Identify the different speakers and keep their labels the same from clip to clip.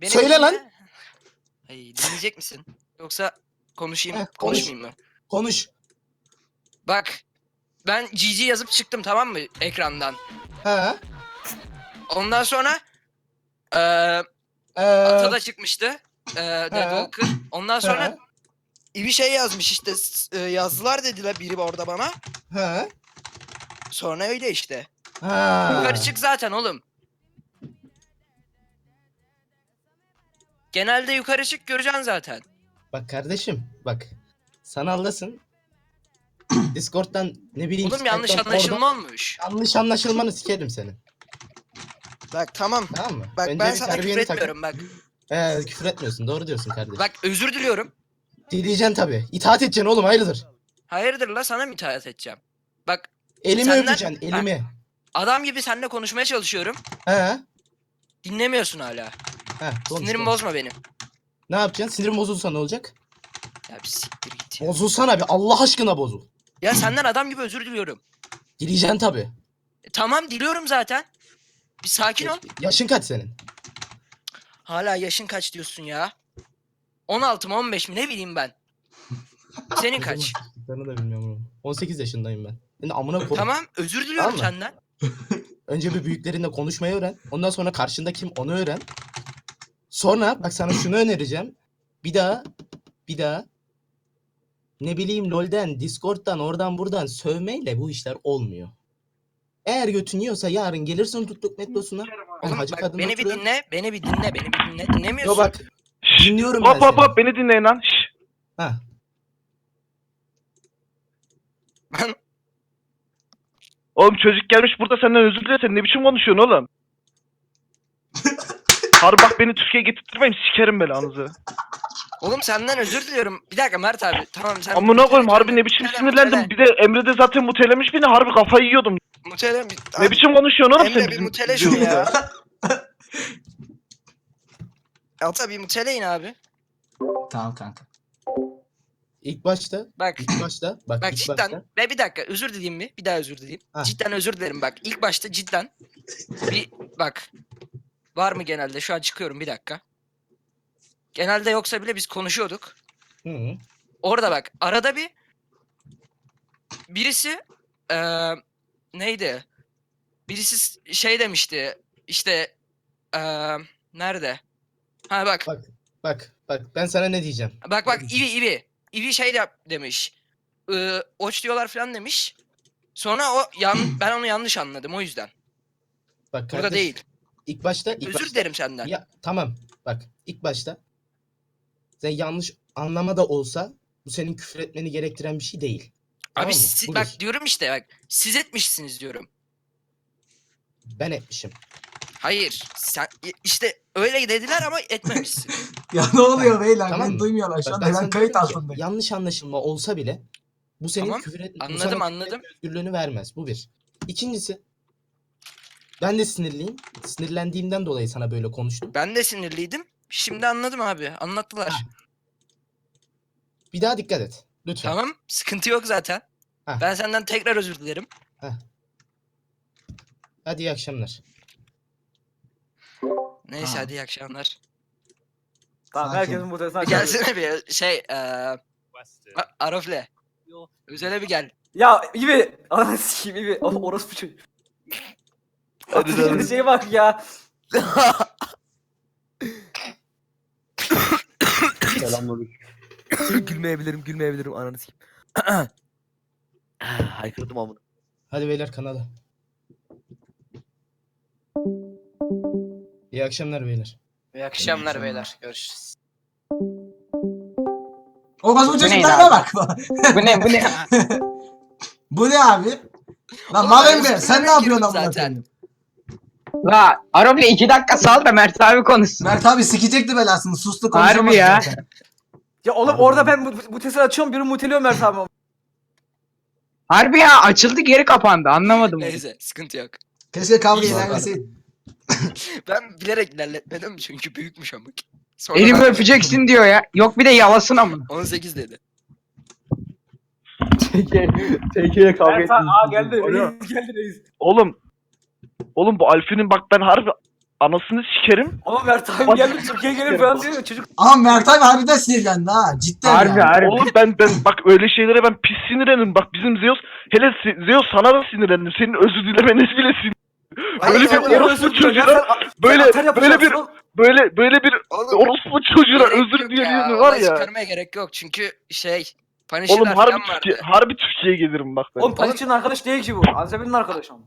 Speaker 1: Beni
Speaker 2: Söyle
Speaker 1: dinle.
Speaker 2: lan.
Speaker 1: Hey, dinleyecek misin? Yoksa konuşayım,
Speaker 2: Heh, konuş.
Speaker 1: konuşmayayım mı?
Speaker 2: Konuş.
Speaker 1: Bak, ben GG yazıp çıktım tamam mı ekrandan?
Speaker 2: Ha.
Speaker 1: Ondan sonra eee
Speaker 2: Ee,
Speaker 1: Ata da çıkmıştı. Eee Deadwalker. Ondan sonra bir şey yazmış işte s- e, yazdılar dediler biri orada bana.
Speaker 2: Ha.
Speaker 1: Sonra öyle işte.
Speaker 2: Ha.
Speaker 1: Yukarı çık zaten oğlum. Genelde yukarı çık göreceksin zaten.
Speaker 2: Bak kardeşim bak. Sanaldasın. Discord'dan ne bileyim.
Speaker 1: Oğlum yanlış
Speaker 2: Skype'dan,
Speaker 1: anlaşılma
Speaker 2: oradan-
Speaker 1: olmuş.
Speaker 2: Yanlış anlaşılmanı sikerim senin.
Speaker 1: Bak tamam.
Speaker 2: Tamam mı?
Speaker 1: Bak
Speaker 2: Önce
Speaker 1: ben
Speaker 2: bir
Speaker 1: sana
Speaker 2: terbiyeni
Speaker 1: küfür etmiyorum bak.
Speaker 2: He küfür etmiyorsun. Doğru diyorsun kardeşim.
Speaker 1: Bak özür diliyorum.
Speaker 2: Dileyeceksin tabii. İtaat edeceksin oğlum hayırdır?
Speaker 1: Hayırdır la sana mı itaat edeceğim? Bak
Speaker 2: Elimi
Speaker 1: Senden-
Speaker 2: öpeceksin elimi.
Speaker 1: adam gibi seninle konuşmaya çalışıyorum.
Speaker 2: He.
Speaker 1: Dinlemiyorsun hala.
Speaker 2: He. konuş,
Speaker 1: Sinirimi
Speaker 2: konuş.
Speaker 1: bozma benim.
Speaker 2: Ne yapacaksın? Sinirim bozulsa ne olacak?
Speaker 1: Ya bir siktir git ya.
Speaker 2: Bozulsana bir Allah aşkına bozul.
Speaker 1: Ya senden adam gibi özür diliyorum.
Speaker 2: Dileyeceksin tabii.
Speaker 1: E, tamam diliyorum zaten. Bir sakin ol.
Speaker 2: Yaşın kaç senin?
Speaker 1: Hala yaşın kaç diyorsun ya? 16 mı 15 mi ne bileyim ben. Senin kaç?
Speaker 2: Ben da bilmiyorum. oğlum. 18 yaşındayım ben. Senin amına koy.
Speaker 1: Tamam özür diliyorum
Speaker 2: Tamam mı?
Speaker 1: senden.
Speaker 2: Önce bir büyüklerinle konuşmayı öğren. Ondan sonra karşında kim onu öğren. Sonra bak sana şunu önereceğim. Bir daha bir daha ne bileyim LoL'den, Discord'dan, oradan buradan sövmeyle bu işler olmuyor. Eğer götün yiyorsa yarın gelirsin tutluk metrosuna.
Speaker 1: Oğlum
Speaker 2: hacı
Speaker 1: bak
Speaker 2: kadın
Speaker 1: beni bir dinle, beni bir dinle, beni bir dinle. Dinlemiyorsun.
Speaker 2: Yo bak dinliyorum
Speaker 3: Hop
Speaker 2: ben
Speaker 3: hop
Speaker 2: seni.
Speaker 3: hop beni dinleyin lan. Şşş.
Speaker 2: Ha.
Speaker 1: Ben
Speaker 3: Oğlum çocuk gelmiş burada senden özür diler. Sen ne biçim konuşuyorsun oğlum? Harbi bak beni Türkiye'ye getirtmeyin sikerim belanızı.
Speaker 1: Oğlum senden özür diliyorum. Bir dakika Mert abi. Tamam sen
Speaker 3: Amına koyayım harbi ne biçim sinirlendim. Bir de Emre de zaten mutelemiş beni harbi kafayı yiyordum.
Speaker 1: Mutele
Speaker 3: Ne biçim konuşuyorsun oğlum
Speaker 1: Emre
Speaker 3: sen
Speaker 1: bir
Speaker 3: bizim
Speaker 1: mutele şunu
Speaker 3: bizim-
Speaker 1: ya. Ata bir muteleyin abi.
Speaker 4: Tamam kanka.
Speaker 2: İlk başta,
Speaker 1: Bak.
Speaker 2: ilk başta, bak,
Speaker 1: Bak
Speaker 2: ilk
Speaker 1: cidden
Speaker 2: başta.
Speaker 1: ve bir dakika özür dileyim mi? Bir daha özür dileyeyim.
Speaker 2: Ha.
Speaker 1: Cidden özür dilerim bak. İlk başta cidden bir bak. Var mı genelde? Şu an çıkıyorum bir dakika. Genelde yoksa bile biz konuşuyorduk.
Speaker 2: Hı -hı.
Speaker 1: Orada bak arada bir birisi eee neydi? Birisi şey demişti işte eee nerede? Ha bak
Speaker 2: Bak, bak, bak ben sana ne diyeceğim.
Speaker 1: bak bak? İvi İvi. İvi şey de demiş. Iı, oç diyorlar falan demiş. Sonra o yan, ben onu yanlış anladım o yüzden.
Speaker 2: Bak
Speaker 1: Burada
Speaker 2: kardeş,
Speaker 1: değil.
Speaker 2: İlk başta, ilk
Speaker 1: Özür
Speaker 2: başta-
Speaker 1: dilerim senden.
Speaker 2: Ya tamam. Bak ilk başta sen yanlış anlama da olsa bu senin küfür etmeni gerektiren bir şey değil. Tamam
Speaker 1: Abi
Speaker 2: mı?
Speaker 1: si-
Speaker 2: Bu
Speaker 1: bak diyorum işte bak siz etmişsiniz diyorum.
Speaker 2: Ben etmişim.
Speaker 1: Hayır sen işte öyle dediler ama etmemişsin.
Speaker 4: Ya ne oluyor beyler?
Speaker 2: Tamam
Speaker 4: Beni duymuyorlar şu anda.
Speaker 2: ben
Speaker 4: Ben, kayıt altındayım.
Speaker 2: Yanlış anlaşılma olsa bile bu senin
Speaker 1: Tamam,
Speaker 2: küfür et, bu
Speaker 1: anladım, anladım.
Speaker 2: özgürlüğünü vermez. Bu bir. İkincisi ben de sinirliyim. Sinirlendiğimden dolayı sana böyle konuştum.
Speaker 1: Ben de sinirliydim. Şimdi anladım abi. Anlattılar.
Speaker 2: Ha, Bir daha dikkat et. Lütfen.
Speaker 1: Tamam. Sıkıntı yok zaten.
Speaker 2: Ha.
Speaker 1: Ben senden tekrar özür dilerim.
Speaker 2: Hadi iyi akşamlar.
Speaker 1: Neyse
Speaker 4: Ha.
Speaker 1: hadi iyi akşamlar.
Speaker 5: Tamam
Speaker 4: Sakin.
Speaker 5: herkesin muhtesine
Speaker 1: Bir gelsene bir şey eee A- Arafle. Özele bir gel.
Speaker 5: Ya İbi. Ananı sikeyim İbi. Oh, orospu çocuk.
Speaker 3: Hadi
Speaker 5: Atışın şeye bak ya.
Speaker 6: gülmeyebilirim, gülmeyebilirim ananı sikeyim. Haykırdım amına.
Speaker 2: Hadi beyler kanala. İyi akşamlar beyler.
Speaker 1: İyi akşamlar beyler. Görüşürüz.
Speaker 4: O gaz
Speaker 7: Bu
Speaker 4: çocuklarına bak.
Speaker 7: Bu ne bu ne?
Speaker 4: Bu ne abi? Lan
Speaker 1: Oğlum, özür
Speaker 4: sen ne yapıyorsun amına
Speaker 1: zaten.
Speaker 4: koyayım?
Speaker 7: La Aroble iki dakika sal da Mert abi konuşsun.
Speaker 4: Mert abi sikecekti belasını sustu
Speaker 7: Harbi
Speaker 4: konuşamadı
Speaker 7: ya.
Speaker 5: Ya oğlum
Speaker 4: Harbi
Speaker 5: orada ben bu, bu testi açıyorum biri muteliyor Mert abi.
Speaker 7: Harbi ya açıldı geri kapandı anlamadım.
Speaker 1: Neyse sıkıntı yok.
Speaker 4: Keşke kavga
Speaker 1: İyi
Speaker 4: ilerleseydin.
Speaker 1: Ben bilerek ilerletmedim çünkü büyükmüş amık. Sonra
Speaker 7: Elimi
Speaker 1: ben-
Speaker 7: öpeceksin diyor ya. Yok bir de yalasın amına.
Speaker 1: 18 dedi.
Speaker 3: TK'ye kavga
Speaker 5: Mert abi aa
Speaker 3: ettim.
Speaker 5: geldi. Reis geldi reis.
Speaker 3: Oğlum. Oğlum bu Alfi'nin bak ben harbi anasını sikerim.
Speaker 5: Ama Mert abi geldi Türkiye'ye gelin falan diyor ya, çocuk.
Speaker 4: Ama Mert abi harbiden sinirlendi ha. Cidden
Speaker 7: Harbi
Speaker 4: yani.
Speaker 7: harbi.
Speaker 3: Oğlum ben ben bak öyle şeylere ben pis sinirlenirim. Bak bizim Zeus hele Se- Zeus sana da sinirlendim. Senin özür dilemeniz bile sinir.
Speaker 1: Hayır,
Speaker 3: Böyle bir
Speaker 1: sen-
Speaker 5: Niye
Speaker 3: orospu
Speaker 5: özür diliyorsun ya?
Speaker 3: çocuğuna
Speaker 5: Sen-
Speaker 3: böyle-
Speaker 5: sen atar
Speaker 3: böyle
Speaker 5: yapacaksın
Speaker 3: bir-
Speaker 5: oğlum.
Speaker 3: böyle böyle bir
Speaker 1: Oğlum,
Speaker 3: orospu çocuğuna
Speaker 1: gerek
Speaker 3: özür
Speaker 1: yok ya,
Speaker 3: var
Speaker 1: olay
Speaker 3: ya.
Speaker 1: çıkarmaya gerek yok çünkü şey Punisher'lar
Speaker 3: Oğlum harbi
Speaker 1: falan
Speaker 3: Türkiye, harbi Türkiye'ye gelirim bak ben.
Speaker 5: Oğlum Panikçi'nin arkadaş değil ki bu. Anzebel'in arkadaşı ama.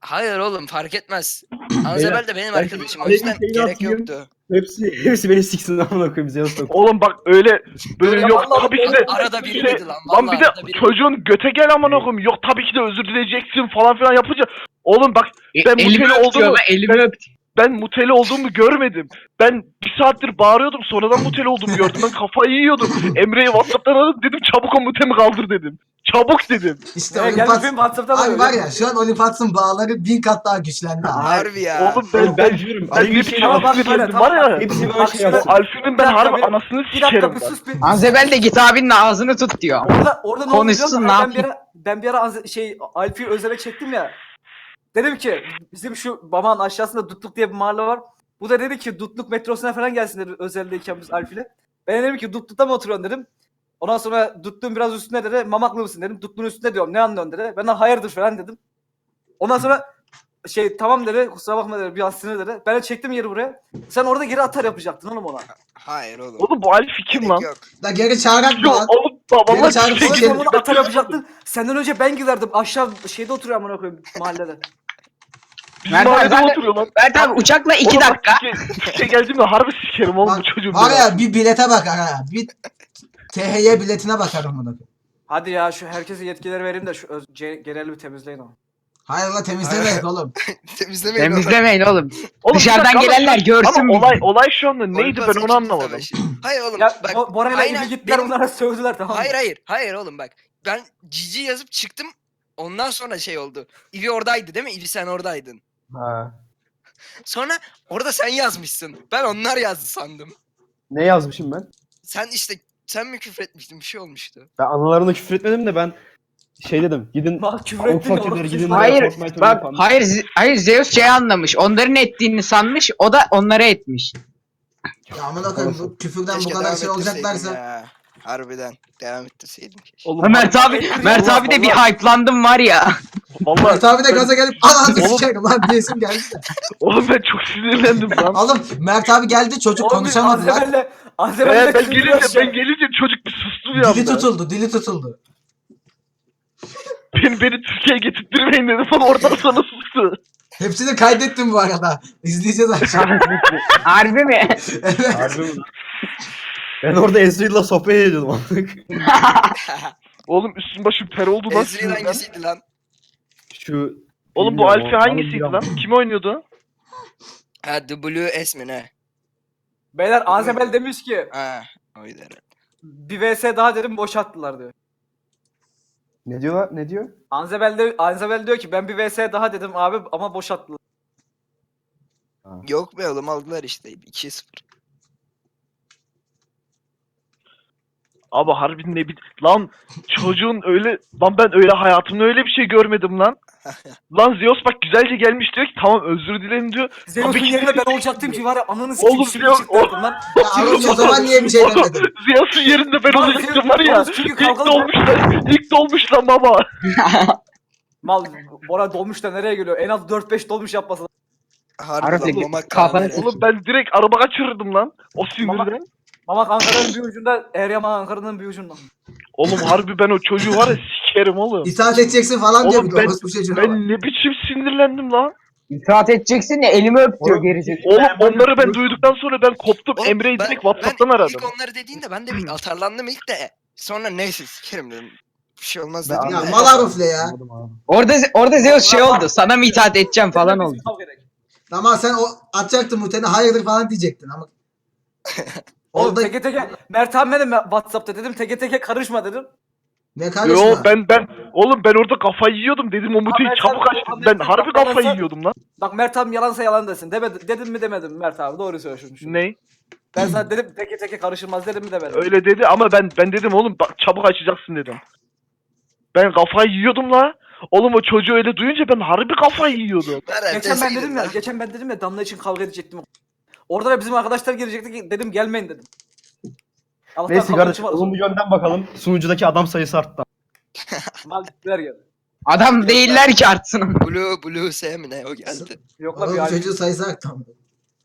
Speaker 1: Hayır oğlum fark etmez. Anzebel de benim
Speaker 8: ben
Speaker 1: arkadaşım o yüzden
Speaker 8: şeyini
Speaker 1: gerek yoktu.
Speaker 8: Hepsi hepsi beni siksin amına koyayım Zeus yok.
Speaker 3: Oğlum bak öyle böyle yok tabii ki de
Speaker 1: Arada biri
Speaker 3: şey-
Speaker 1: dedi lan.
Speaker 3: Lan bir de
Speaker 1: arada biri-
Speaker 3: çocuğun göte gel amına koyayım. Yok tabii ki de özür dileyeceksin falan filan yapınca. Oğlum bak
Speaker 7: E,
Speaker 3: Ben
Speaker 7: elimi
Speaker 3: muteli
Speaker 7: öptü
Speaker 3: olduğumu-
Speaker 7: ben elimi öptü.
Speaker 3: Ben muteli olduğumu görmedim. Ben bir saattir bağırıyordum sonradan muteli olduğumu gördüm. Ben kafayı yiyordum. Emre'yi Whatsapp'tan aradım dedim çabuk o mutemi kaldır dedim. Çabuk dedim.
Speaker 4: İşte
Speaker 5: Ya
Speaker 4: Olimpas...
Speaker 5: gelmiş benim WhatsApp'tan
Speaker 4: Abi
Speaker 5: arıyor.
Speaker 4: var ya şu an Olimpas'ın bağları bin kat daha güçlendi abi.
Speaker 1: Harbi ya.
Speaker 3: Oğlum ben,
Speaker 8: Ben,
Speaker 3: ben,
Speaker 8: ben
Speaker 3: ne
Speaker 8: şey
Speaker 5: Ama bak böyle, tamam,
Speaker 3: var ya.
Speaker 8: Hepsi bana şey yapsın.
Speaker 5: Bir
Speaker 3: ben
Speaker 5: dakika,
Speaker 3: harbi
Speaker 5: bir-
Speaker 3: anasını
Speaker 5: Bir dakika
Speaker 3: sikerim
Speaker 5: bir
Speaker 3: ben.
Speaker 5: sus bir.
Speaker 7: Anzebel de git abinin ağzını tut diyor.
Speaker 5: Orada, orada ne oldu biliyor
Speaker 7: Konuşsun,
Speaker 5: musun?
Speaker 7: ne
Speaker 5: Ben bir ara, ben bir ara şey Alfi'yi özele çektim ya. Dedim ki bizim şu Baba'nın aşağısında Dutluk diye bir mahalle var. Bu da dedi ki Dutluk metrosuna falan gelsin dedi özeldeyken biz Alfi'yle. Ben dedim ki Dutluk'ta mı oturuyorsun dedim. Ondan sonra Dutluk'un biraz üstünde dedi. Mamaklı mısın dedim. Dutluk'un üstünde diyorum. Ne anlıyorsun dedi. Ben de hayırdır falan dedim. Ondan sonra şey tamam dedi. Kusura bakma dedi. Bir an sinir dedi. Ben de çektim yeri buraya. Sen orada geri atar yapacaktın oğlum ona.
Speaker 1: Hayır oğlum.
Speaker 3: Oğlum bu Alfi kim lan?
Speaker 1: yok.
Speaker 4: Da geri çağırak mı lan?
Speaker 3: oğlum babamla
Speaker 4: Beni çağırıp Çekin.
Speaker 5: sen atar yapacaktın. Senden önce ben giderdim. Aşağı şeyde oturuyor amına koyayım mahallede.
Speaker 3: Bizim
Speaker 7: Mert abi
Speaker 3: mahallede
Speaker 7: zaten-
Speaker 3: oturuyor lan.
Speaker 7: Mert abi uçakla iki
Speaker 3: Oğlum bak,
Speaker 7: dakika.
Speaker 3: Türkiye, Türkiye geldiğimde harbi sikerim oğlum
Speaker 4: Bak,
Speaker 3: bu çocuğun.
Speaker 4: Var
Speaker 3: ya.
Speaker 4: ya bir bilete bakar ha. Bir THY biletine bakarım buna.
Speaker 5: Hadi ya şu herkese yetkileri vereyim de şu öz, ce- geneli bir temizleyin ama.
Speaker 4: Hayır la temizlemeyin oğlum.
Speaker 1: Temizlemeyin oğlum.
Speaker 7: Temizlemeyin oğlum.
Speaker 3: Oğlum, bir
Speaker 7: Dışarıdan
Speaker 3: dakika ama-
Speaker 7: gelenler görsün
Speaker 3: Ama olay, olay şu anda neydi ben onu anlamadım.
Speaker 1: Hayır oğlum
Speaker 5: Ya
Speaker 1: bak.
Speaker 5: Bo- Bora'yla
Speaker 1: aynen
Speaker 5: gibi gittiler
Speaker 1: benim-
Speaker 5: bunlara sövdüler tamam mı?
Speaker 1: Hayır hayır hayır oğlum bak. Ben cici yazıp çıktım. Ondan sonra şey oldu. İvi oradaydı değil mi? İvi sen oradaydın.
Speaker 8: Ha.
Speaker 1: Sonra orada sen yazmışsın. Ben onlar yazdı sandım.
Speaker 8: Ne yazmışım ben?
Speaker 1: Sen işte sen mi küfretmiştin? Bir şey olmuştu.
Speaker 8: Ben analarına küfür etmedim de ben şey dedim. Gidin
Speaker 5: Bak küfür ettin
Speaker 8: gidin.
Speaker 7: Hayır,
Speaker 8: Fortnite
Speaker 7: Bak
Speaker 8: falan.
Speaker 7: hayır hayır Zeus şey anlamış. Onların ettiğini sanmış. O da onlara etmiş.
Speaker 4: Ya amına koyayım bu küfürden bu
Speaker 1: Keşke
Speaker 4: kadar
Speaker 1: devam
Speaker 4: şey
Speaker 1: ettirseydin
Speaker 4: olacaklarsa.
Speaker 1: ya. Harbiden devam ettirseydim keşke.
Speaker 3: Oğlum,
Speaker 7: Mert abi Mert abi de bir hype'landım var ya.
Speaker 3: Vallahi,
Speaker 4: Mert abi de gaza gelip ananı
Speaker 3: Oğlum-
Speaker 4: sikerim lan diyesim geldi de.
Speaker 3: oğlum ben çok sinirlendim lan.
Speaker 4: Oğlum Mert abi geldi çocuk konuşamadı lan.
Speaker 5: Azebel'le
Speaker 3: Ee, ben gelince ben gelince çocuk bir sustu bir
Speaker 4: Dili
Speaker 3: anda.
Speaker 4: tutuldu dili tutuldu.
Speaker 3: Beni, beni Türkiye'ye getirtmeyin dedim ama oradan sonra sustu.
Speaker 4: Hepsini kaydettim bu arada. İzleyeceğiz akşam.
Speaker 7: Harbi mi?
Speaker 4: evet.
Speaker 8: Harbi mi? Ben orada Ezreal'la sohbet ediyordum artık.
Speaker 3: Oğlum üstüm başım ter oldu lan.
Speaker 1: Ezreal
Speaker 3: sinirden.
Speaker 1: hangisiydi lan?
Speaker 8: Şu
Speaker 3: Oğlum bu
Speaker 8: bilmiyorum,
Speaker 3: Alfi hangisiydi lan? Kim oynuyordu?
Speaker 1: Ha WS mi ne?
Speaker 5: Beyler Azebel demiş ki
Speaker 1: Ha oydu herhalde.
Speaker 5: bir vs daha dedim boşalttılar diyor.
Speaker 8: Ne diyorlar? Ne diyor?
Speaker 5: Anzebel, de, Anzebel diyor ki ben bir vs daha dedim abi ama boşalttılar.
Speaker 1: Yok be oğlum aldılar işte 2-0.
Speaker 3: Abi harbi ne bir... Lan çocuğun öyle... Lan ben öyle hayatımda öyle bir şey görmedim lan. Lan Zeus bak güzelce gelmiş diyor ki tamam özür dilerim diyor.
Speaker 5: Zeus'un
Speaker 3: Tabii ki-
Speaker 5: yerine ben olacaktım ki var ya ananı sikeyim
Speaker 3: Oğlum
Speaker 5: şimdi
Speaker 3: Zeus-
Speaker 5: çıktı lan.
Speaker 4: Ya Arun o zaman niye bir şey
Speaker 3: Oğlum,
Speaker 4: demedin?
Speaker 3: Zeus'un yerinde ben
Speaker 5: Lan
Speaker 3: olacaktım var ya.
Speaker 5: Zeus çünkü
Speaker 3: İlk
Speaker 5: kavgalı-
Speaker 3: dolmuş lan. İlk dolmuş lan baba.
Speaker 5: Mal Bora dolmuş da nereye geliyor? En az 4-5 dolmuş yapması.
Speaker 1: Harbi
Speaker 7: Harbi
Speaker 1: lan mama
Speaker 7: kafanı
Speaker 1: kahve.
Speaker 3: Oğlum ben direkt araba kaçırırdım lan. O sinirden.
Speaker 5: Ama Ankara'nın bir ucunda, Eryaman Ankara'nın bir ucunda.
Speaker 3: Oğlum harbi ben o çocuğu var ya sikerim oğlum.
Speaker 4: İtaat edeceksin falan diyor
Speaker 3: Oğlum
Speaker 4: bir de
Speaker 3: ben-
Speaker 4: orospu çocuğuna bak.
Speaker 3: Ben ne biçim sinirlendim lan.
Speaker 7: İtaat edeceksin ya elimi öp diyor
Speaker 8: Oğlum,
Speaker 7: gerizekalı.
Speaker 3: Oğlum onları ben duyduktan sonra ben koptum.
Speaker 1: Oğlum,
Speaker 3: Emre'yi
Speaker 1: ben-
Speaker 3: direkt Whatsapp'tan
Speaker 1: ben
Speaker 3: aradım.
Speaker 1: ilk onları dediğinde ben de bir atarlandım ilk de. Sonra neyse sikerim dedim. Bir şey olmaz dedim.
Speaker 4: Ya
Speaker 1: de.
Speaker 4: mal arufle ya.
Speaker 8: Anladım abi.
Speaker 7: Orada orada Zeus şey oldu. Sana mı itaat edeceğim falan oldu.
Speaker 4: Ama sen o atacaktın muteni hayırdır falan diyecektin ama.
Speaker 5: Oğlum
Speaker 4: Orada
Speaker 5: teke teke Mert abi benim Whatsapp'ta dedim teke teke karışma dedim.
Speaker 4: ne karışma.
Speaker 3: Yo ben ben oğlum ben orada kafayı yiyordum dedim o
Speaker 5: Ama
Speaker 3: çabuk açtım. Ben harbi kafayı yiyordum lan.
Speaker 5: Bak Mert abi yalansa yalan desin. Demedi, dedim mi demedim Mert abi doğru söyle şunu. şunu.
Speaker 3: Ne?
Speaker 5: Ben sana dedim teke teke karışılmaz dedim mi demedim.
Speaker 3: Öyle dedi ama ben ben dedim oğlum bak çabuk açacaksın dedim. Ben kafayı yiyordum la. Oğlum o çocuğu öyle duyunca ben harbi kafayı yiyordum.
Speaker 5: Geçen ben dedim ya, geçen ben dedim ya Damla için kavga edecektim. Orada da bizim arkadaşlar gelecekti ki dedim gelmeyin dedim. Allah'tan
Speaker 8: Neyse kardeşim
Speaker 5: çıkmadı.
Speaker 8: olumlu yönden bakalım. Sunucudaki adam sayısı arttı.
Speaker 5: Maldivler geldi.
Speaker 7: Adam değiller ki artsın.
Speaker 1: Blue Blue S mi ne o geldi.
Speaker 5: Yok lan bir
Speaker 4: çocuğun sayısı arttı ama.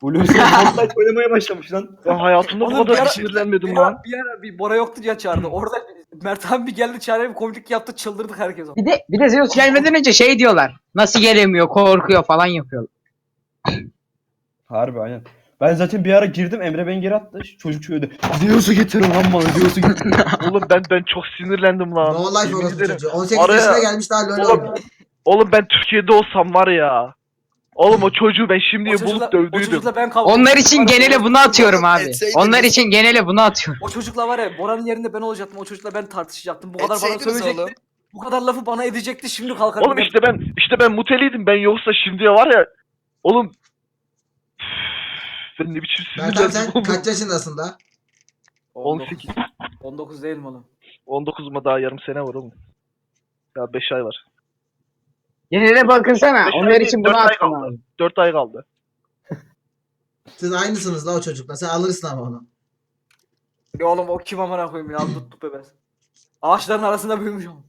Speaker 8: Hulusi Fortnite oynamaya başlamış lan.
Speaker 3: Ben hayatımda bu kadar
Speaker 5: ara-
Speaker 3: sinirlenmedim
Speaker 5: Bir
Speaker 3: lan.
Speaker 5: ara, bir ara bir Bora yoktu diye çağırdı. Orada Mert abi bir geldi çağırıyor bir komiklik yaptı çıldırdık herkes.
Speaker 7: Bir de bir de Zeus gelmeden önce şey diyorlar. Nasıl gelemiyor, korkuyor falan yapıyorlar.
Speaker 8: Harbi aynen. Ben zaten bir ara girdim Emre beni geri attı. Çocuk şöyle Zeus'u getirin lan bana Zeus'u getirin.
Speaker 3: Oğlum ben ben çok sinirlendim lan.
Speaker 4: No life
Speaker 3: Yemin
Speaker 4: orası
Speaker 3: ederim.
Speaker 4: çocuğu. 18
Speaker 3: Araya-
Speaker 4: yaşına gelmiş daha LoL
Speaker 3: Oğlum,
Speaker 4: oynuyor.
Speaker 3: Oğlum ben Türkiye'de olsam var ya. Oğlum o çocuğu ben şimdiye
Speaker 5: O çocukla,
Speaker 3: bulup
Speaker 5: o
Speaker 3: dövdüydüm.
Speaker 5: çocukla ben kavga
Speaker 7: Onlar için genele bunu atıyorum abi.
Speaker 1: Etseydiniz.
Speaker 7: Onlar için genele bunu atıyorum.
Speaker 5: O çocukla var ya Bora'nın yerinde ben olacaktım. O çocukla ben tartışacaktım. Bu kadar bana
Speaker 1: Etseydiniz oğlum.
Speaker 5: Bu kadar lafı bana edecekti. Şimdi kalkar.
Speaker 3: Oğlum işte ben işte ben muteliydim ben yoksa şimdiye var ya. Oğlum ben ne biçim
Speaker 4: Mert abi sen
Speaker 3: oğlum.
Speaker 4: kaç yaşındasın da?
Speaker 3: 18.
Speaker 5: 19 değil mi oğlum?
Speaker 3: 19 mu daha yarım sene var oğlum. Ya 5 ay var.
Speaker 7: Genele bakınsana.
Speaker 3: Beş
Speaker 7: Onlar
Speaker 3: ay
Speaker 7: için
Speaker 3: değil,
Speaker 7: bunu
Speaker 3: dört ay
Speaker 7: attım
Speaker 3: kaldı.
Speaker 7: abi.
Speaker 3: 4 ay kaldı.
Speaker 4: Siz aynısınız la o çocukla. Sen alırsın ama onu.
Speaker 5: Ya oğlum o kim amına koyayım ya tuttuk bebes. Ağaçların arasında büyümüş oğlum.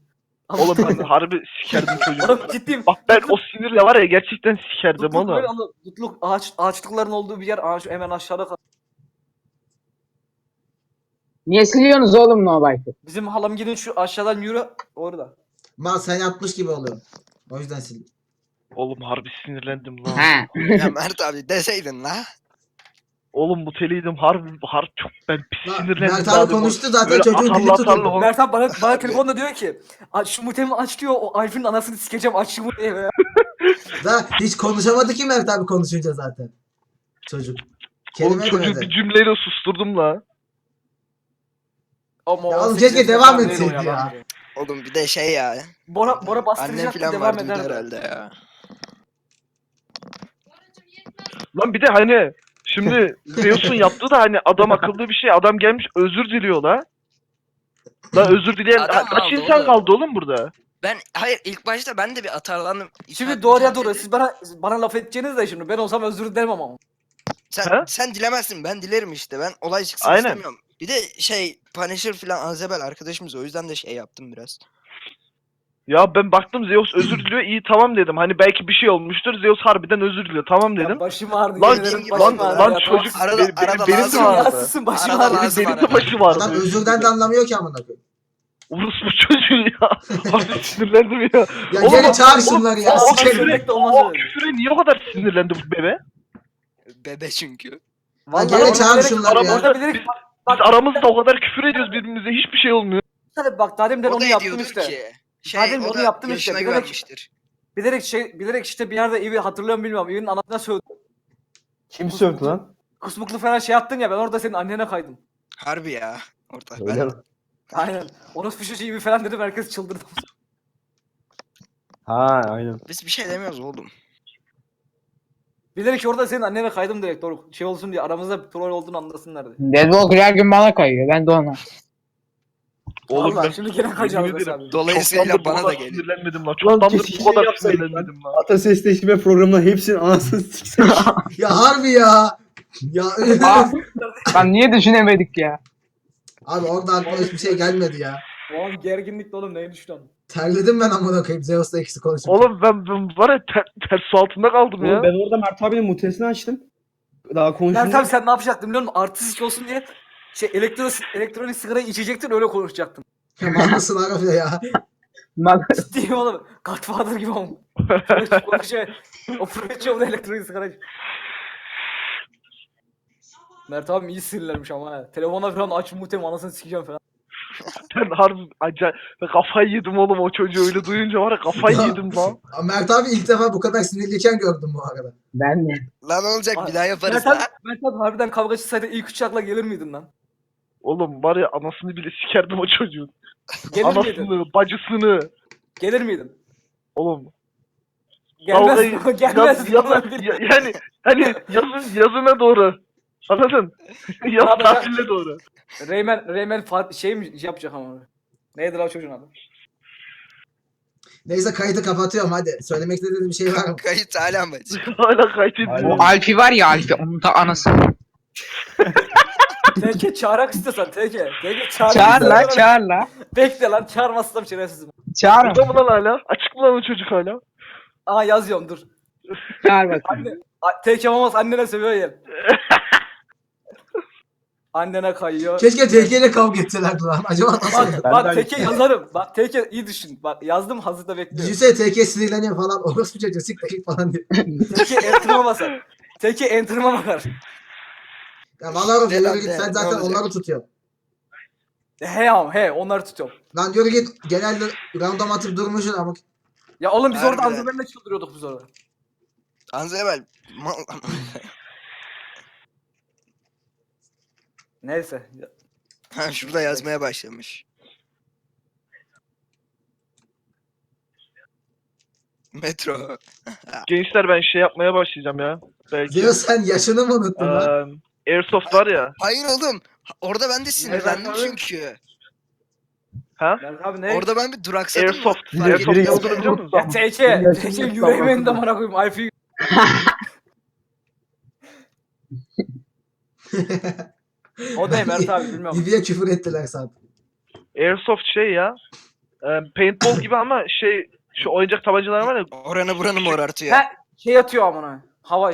Speaker 3: Oğlum ben harbi sikerdim çocuğu.
Speaker 5: Oğlum ciddiyim.
Speaker 3: Bak ben o sinirle var ya gerçekten sikerdim
Speaker 5: böyle
Speaker 3: oğlum.
Speaker 5: oğlum. Tutluk ağaç, ağaçlıkların olduğu bir yer ağaç, hemen aşağıda kal.
Speaker 7: Niye siliyorsunuz oğlum no bike'ı?
Speaker 5: Bizim halam gidin şu aşağıdan yürü orada.
Speaker 4: Mal sen yapmış gibi oluyor. O yüzden sil.
Speaker 3: Oğlum harbi sinirlendim lan.
Speaker 7: He.
Speaker 1: Ya Mert abi deseydin la.
Speaker 3: Oğlum muteliydim harbi harbi çok ben pis sinirlendim.
Speaker 4: Mert abi konuştu zaten
Speaker 3: Böyle
Speaker 4: çocuğun
Speaker 3: atarlı
Speaker 4: dili
Speaker 3: atarlı
Speaker 4: tutuldu.
Speaker 3: o-
Speaker 5: Mert abi bana, bana telefonda diyor ki "Aç şu mutemi aç diyor o Alf'in anasını sikeceğim aç şu mutemi ya.
Speaker 4: Da hiç konuşamadı ki Mert abi konuşunca zaten. Çocuk.
Speaker 3: Oğlum
Speaker 4: Kelime
Speaker 3: çocuğu bir cümleyle susturdum la.
Speaker 5: Ama
Speaker 4: Ya oğlum
Speaker 5: 18
Speaker 4: keşke devam etseydi ya.
Speaker 1: Oğlum bir de şey ya.
Speaker 5: Bora, Bora
Speaker 1: Annem
Speaker 5: bastıracaktı
Speaker 1: falan
Speaker 5: devam
Speaker 1: vardı bir de
Speaker 5: ederdi.
Speaker 1: herhalde ya.
Speaker 3: Lan bir de hani şimdi Zeus'un yaptığı da hani adam akıllı bir şey. Adam gelmiş özür diliyor la. La özür dileyen
Speaker 1: Adam
Speaker 3: kaç
Speaker 1: aldı
Speaker 3: insan
Speaker 1: oğlum.
Speaker 3: kaldı oğlum burada?
Speaker 1: Ben hayır ilk başta ben de bir atarlandım.
Speaker 5: Şimdi doğruya doğru siz bana bana laf edeceğiniz de şimdi ben olsam özür dilerim ama.
Speaker 1: Sen,
Speaker 3: He?
Speaker 1: sen dilemezsin ben dilerim işte. Ben olay çıksın
Speaker 3: Aynen.
Speaker 1: istemiyorum. Bir de şey Punisher falan Azebel arkadaşımız o yüzden de şey yaptım biraz.
Speaker 3: Ya ben baktım Zeus özür diliyor iyi tamam dedim. Hani belki bir şey olmuştur. Zeus harbiden özür diliyor tamam
Speaker 5: Ya
Speaker 3: dedim.
Speaker 5: başım ağrıdı.
Speaker 3: Lan-
Speaker 5: yemin ederim
Speaker 1: lan-
Speaker 5: başım ağrıdı
Speaker 3: lan
Speaker 5: ya.
Speaker 3: çocuk-
Speaker 1: Arada,
Speaker 3: benim-
Speaker 1: arada
Speaker 3: benim de
Speaker 1: lazım
Speaker 3: vardı.
Speaker 5: Ya
Speaker 1: vardı.
Speaker 5: susun başım
Speaker 1: Arada
Speaker 5: ağrıdı.
Speaker 1: lazım
Speaker 3: Benim de
Speaker 1: arada.
Speaker 3: başı vardı.
Speaker 4: Adam özürden de anlamıyor ki amına koyayım.
Speaker 3: Orospu çocuğu ya. Harbi sinirlendim ya.
Speaker 4: Ya
Speaker 3: Oğlum,
Speaker 4: geri
Speaker 3: oğlum,
Speaker 4: çağır
Speaker 3: oğlum,
Speaker 4: şunları ya.
Speaker 3: o
Speaker 4: Sikerim.
Speaker 3: küfüre,
Speaker 5: Sürekli olmaz
Speaker 3: o
Speaker 5: öyle.
Speaker 3: küfüre niye o kadar sinirlendi bu bebe?
Speaker 1: Bebe çünkü.
Speaker 4: Ya
Speaker 5: Vallahi
Speaker 4: geri
Speaker 5: onu
Speaker 4: çağır
Speaker 5: bilerek-
Speaker 4: şunları ya.
Speaker 3: Aramızda
Speaker 5: bilerek-
Speaker 3: biz, biz aramızda o kadar küfür ediyoruz birbirimize hiçbir şey olmuyor.
Speaker 5: Tabii bak daha
Speaker 1: o
Speaker 5: onu
Speaker 1: da
Speaker 5: yaptım
Speaker 1: ediyordur
Speaker 5: işte.
Speaker 1: ki. Şey,
Speaker 5: Madem
Speaker 1: o
Speaker 5: onu
Speaker 1: da
Speaker 5: yaptım işte, bilerek-
Speaker 1: güvenmiştir.
Speaker 5: Bilerek şey bilerek işte bir yerde evi hatırlıyorum bilmiyorum. Evin anasına sövdüm.
Speaker 8: Kim sövdü lan?
Speaker 5: Kusmuklu falan şey attın ya ben orada senin annene kaydım.
Speaker 1: Harbi ya. Orada.
Speaker 8: Öyle
Speaker 1: Ben,
Speaker 8: mi?
Speaker 5: Aynen. Orospu çocuğu gibi falan dedim herkes çıldırdı.
Speaker 8: Ha aynen.
Speaker 1: biz bir şey demiyoruz oğlum.
Speaker 5: Bilerek orada senin annene kaydım direkt doğru şey olsun diye aramızda bir troll olduğunu anlasınlar diye.
Speaker 7: Deadwalker her gün bana kayıyor. Ben de ona.
Speaker 3: Oğlum
Speaker 5: Vallahi
Speaker 3: ben
Speaker 5: şimdi gene
Speaker 3: yemin ederim,
Speaker 1: Dolayısıyla bana da
Speaker 3: kadar
Speaker 1: geliyor.
Speaker 3: Sinirlenmedim lan.
Speaker 8: Lan
Speaker 3: Çoktandır bu kadar
Speaker 8: şey yapsaydık
Speaker 3: sinirlenmedim lan.
Speaker 8: Atasesleşme programına hepsinin anasını siksen.
Speaker 4: Ya harbi ya. Ya
Speaker 7: Aa, lan niye düşünemedik ya?
Speaker 4: Abi orada aklıma hiçbir şey gelmedi ya.
Speaker 5: Oğlum gerginlikle oğlum neyi düşünüyorsun?
Speaker 4: Terledim ben amına koyayım Zeus'la ikisi konuşurken.
Speaker 3: Oğlum ben, ben var ya ter, ters su altında kaldım ya.
Speaker 8: Ben orada Mert abinin mutesini açtım. Daha
Speaker 5: Mert
Speaker 8: konuşunca
Speaker 5: abi sen ne yapacaktın biliyor musun? Artist olsun diye şey elektro, elektronik sigarayı içecektin öyle konuşacaktın.
Speaker 4: Mahmut'sun Arap ya.
Speaker 5: Ciddiyim oğlum. Godfather gibi oğlum. Konuşuyor. o fırçıyor da elektronik sigara iç- Mert abim iyi sinirlenmiş ama ha. Telefona falan aç mutem anasını sikeceğim falan.
Speaker 3: Ben harbi acayip kafayı yedim oğlum o çocuğu öyle duyunca var ya kafayı
Speaker 4: Ya.
Speaker 3: yedim lan.
Speaker 4: Mert abi ilk defa bu kadar sinirliyken gördüm bu arada.
Speaker 7: ben de.
Speaker 1: Lan olacak bir daha yaparız
Speaker 5: Mert abi, Mert abi harbiden kavga çıksaydı ilk üç akla gelir miydin lan?
Speaker 3: Oğlum var ya anasını bile sikerdim o çocuğun.
Speaker 5: Gelir miydin?
Speaker 3: Anasını, bacısını.
Speaker 5: Gelir miydin?
Speaker 3: Oğlum
Speaker 5: Gelmez.
Speaker 3: Kavgayı-
Speaker 5: Gelmez.
Speaker 3: yaz- ya- yani hani yazın yazına doğru. Anladın? Yaz
Speaker 5: Abi
Speaker 3: tatiline doğru.
Speaker 5: Reymen, Reymen şey mi yapacak ama? Neydi lan çocuğun adı?
Speaker 4: Neyse kaydı kapatıyorum hadi. Söylemek istediğiniz bir şey var mı?
Speaker 1: Kayıt hala mı?
Speaker 3: Hala kayıt.
Speaker 7: O Alfi var ya Alfi onun da anası.
Speaker 5: Teke çağırak istiyorsan Teke. Teke çağırak
Speaker 7: Çağır la çağır la.
Speaker 5: Bekle lan çağırmazsam şerefsizim.
Speaker 7: Çağır.
Speaker 3: Burada mı lan hala? Açık mı lan o çocuk hala?
Speaker 5: Aa yazıyorum dur.
Speaker 7: Çağır bakayım.
Speaker 5: Anne. Teke olmaz annene seviyor ya. Annene kayıyor.
Speaker 4: Keşke TK ile kavga etselerdi lan. Acaba nasıl?
Speaker 5: Bak, bak
Speaker 8: de
Speaker 5: teke yazarım. Bak teke iyi düşün. Bak yazdım hazırda bekliyorum.
Speaker 4: Düşünsene TK sinirleniyor falan. Orospu çocuğu git falan diyor.
Speaker 5: Teke enter'ıma basar. Teke enter'ıma bakar.
Speaker 4: Ya
Speaker 1: lan
Speaker 4: yürü git sen zaten
Speaker 1: olacak?
Speaker 4: onları tutuyorsun.
Speaker 5: He am he onları tutuyorum.
Speaker 4: Lan yürü git genelde random atıp durmuşsun ama.
Speaker 5: Ya oğlum biz orada
Speaker 1: Harbiden.
Speaker 5: Çıldırıyorduk biz orada.
Speaker 1: Anzebel.
Speaker 5: Neyse.
Speaker 1: Ha, Şurada yazmaya başlamış. Metro.
Speaker 3: Gençler ben şey yapmaya başlayacağım ya. Belki.
Speaker 4: Diyor sen yaşını mı unuttun lan?
Speaker 3: Eee, Airsoft var ya.
Speaker 1: Hayır oğlum. Orada ben de sinirlendim
Speaker 5: abi?
Speaker 1: çünkü.
Speaker 3: Ha?
Speaker 5: Abi ne?
Speaker 1: Orada ben bir duraksadım.
Speaker 3: Airsoft.
Speaker 8: Biri-
Speaker 3: Airsoft
Speaker 8: biri
Speaker 3: ne olduğunu biliyor musunuz?
Speaker 5: Ya.
Speaker 8: Yaşını
Speaker 5: Teke
Speaker 8: unuttum.
Speaker 5: yüreğimin damına koyayım. Alfi. O da Mert abi bilmiyorum.
Speaker 4: Gidiye küfür ettiler zaten.
Speaker 3: Airsoft şey ya. eee, paintball gibi ama şey şu oyuncak tabancalar var ya
Speaker 1: Oranı buranı morartıyor.
Speaker 5: Ha şey atıyor amına. Hava